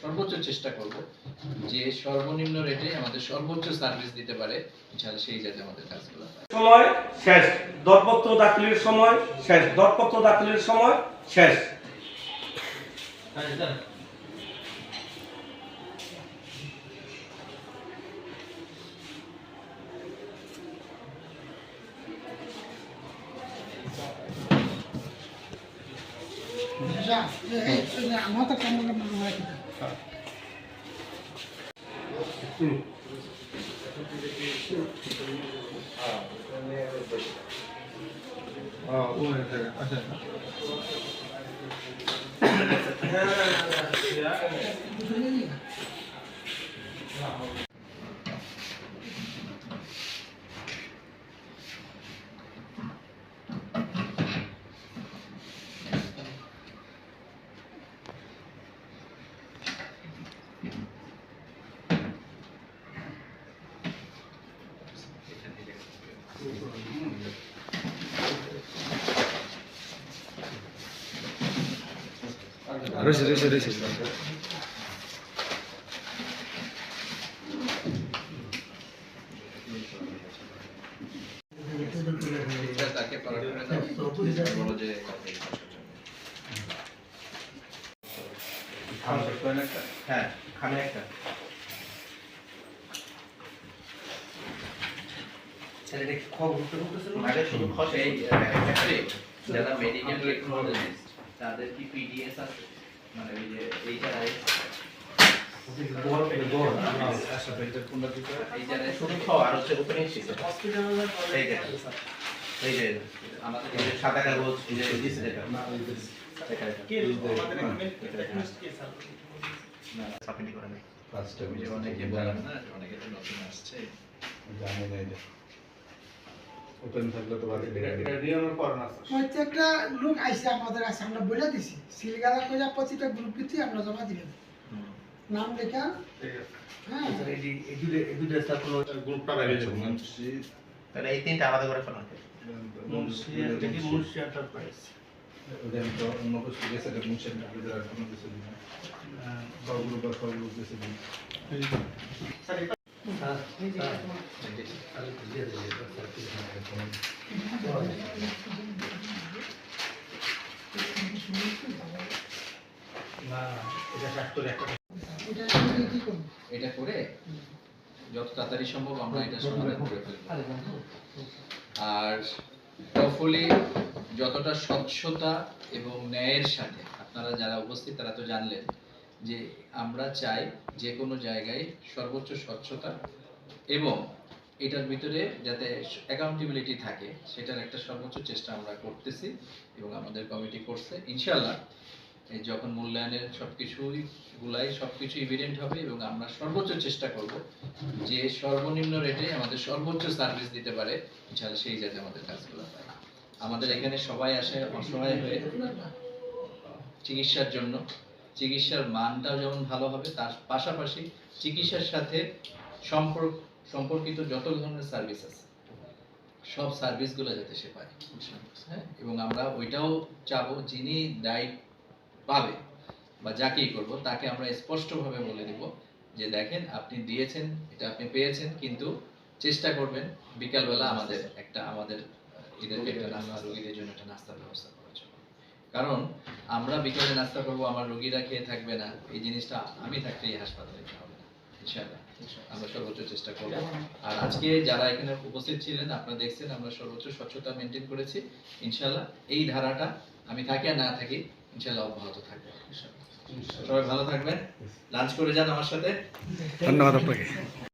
সর্বোচ্চ চেষ্টা করব যে সর্বনিম্ন রেটে আমাদের সর্বোচ্চ সার্ভিস দিতে পারে ইনশাআল্লাহ সেই যাতে আমাদের কাজগুলো সময় শেষ। দরপত্র দাখিলের সময় শেষ। দরপত্র দাখিলের সময় শেষ। আমার তো কেমন মনে হয় রয়েছে রয়েছে রয়েছে। এটা তাকে পালন করে দাও বলো যে হ্যাঁ খানে একটা এই ক্ষেত্রে যারা মেডিকেল টেকনোলজিস্ট তাদের কি পিডিএস আছে? মানে ওই যে এই যে এই যে আমাদের সাদা কাগজ এই যে দিছে যেটা। সাবমিট করে নেই। অনেকে না। অনেকে নতুন আসছে। ওপেন থাকলে তো বাকি প্রত্যেকটা লোক আইসে আমাদের আছে আমরা বলে দিছি। সিলগালা কইরা প্রতিটা গ্রুপ ভিত্তি আমরা জমা দিবেন নাম লেখা। হ্যাঁ। গ্রুপটা বাইরে যাবে তাহলে এই তিনটা আলাদা করে ফেলা ওদের তো অন্য কিছু গেছে এটা মুন্সি ভিতরে আর কোনো কিছু নেই সব গ্রুপ আর গেছে দিন এটা করে যত তাড়াতাড়ি সম্ভব আমরা এটা সমাধান করে ফেলব। আর হোপফুলি যতটা স্বচ্ছতা এবং ন্যায়ের সাথে, আপনারা যারা উপস্থিত তারা তো জানলেন যে আমরা চাই যে কোনো জায়গায় সর্বোচ্চ স্বচ্ছতা এবং এটার ভিতরে যাতে অ্যাকাউন্টেবিলিটি থাকে, সেটার একটা সর্বোচ্চ চেষ্টা আমরা করতেছি এবং আমাদের কমিটি করছে। ইনশাল্লাহ যখন মূল্যায়নের সবকিছুই গুলাই সবকিছু ইভিডেন্ট হবে এবং আমরা সর্বোচ্চ চেষ্টা করব যে সর্বনিম্ন রেটে আমাদের সর্বোচ্চ সার্ভিস দিতে পারে, ইনশাআল্লাহ সেই যাতে আমাদের কাজগুলো হয়। আমাদের এখানে সবাই আসে, অসহায় হয়ে চিকিৎসার জন্য। চিকিৎসার মানটাও যেমন ভালো হবে, তার পাশাপাশি চিকিৎসার সাথে সম্পর্ক সম্পর্কিত যত ধরনের সার্ভিস আছে, সব সার্ভিসগুলো যাতে সে পায়। হ্যাঁ? এবং আমরা ওইটাও চাবো যিনি দায়িত্ব পাবে বা যাকেই করব, তাকে আমরা স্পষ্টভাবে বলে দিব যে দেখেন, আপনি দিয়েছেন, এটা আপনি পেয়েছেন, কিন্তু চেষ্টা করবেন বিকালবেলা আমাদের একটা, আমাদের এদেরকে একটা নাস্তা রোগীদের জন্য একটা নাস্তার ব্যবস্থা করার জন্য। কারণ আমরা বিকালে নাস্তা করব, আমার রোগীরা খেয়ে থাকবে না, এই জিনিসটা আমি থাকতে এই হাসপাতালে হবে আমরা সর্বোচ্চ চেষ্টা করব। আর আজকে যারা এখানে উপস্থিত ছিলেন আপনারা দেখছেন আমরা সর্বোচ্চ স্বচ্ছতা মেনটেন করেছি। ইনশাল্লাহ এই ধারাটা আমি থাকি আর না থাকি ইনশাল্লাহ অব্যাহত থাকবে। সবাই ভালো থাকবেন। লাঞ্চ করে যান আমার সাথে। ধন্যবাদ আপনাকে।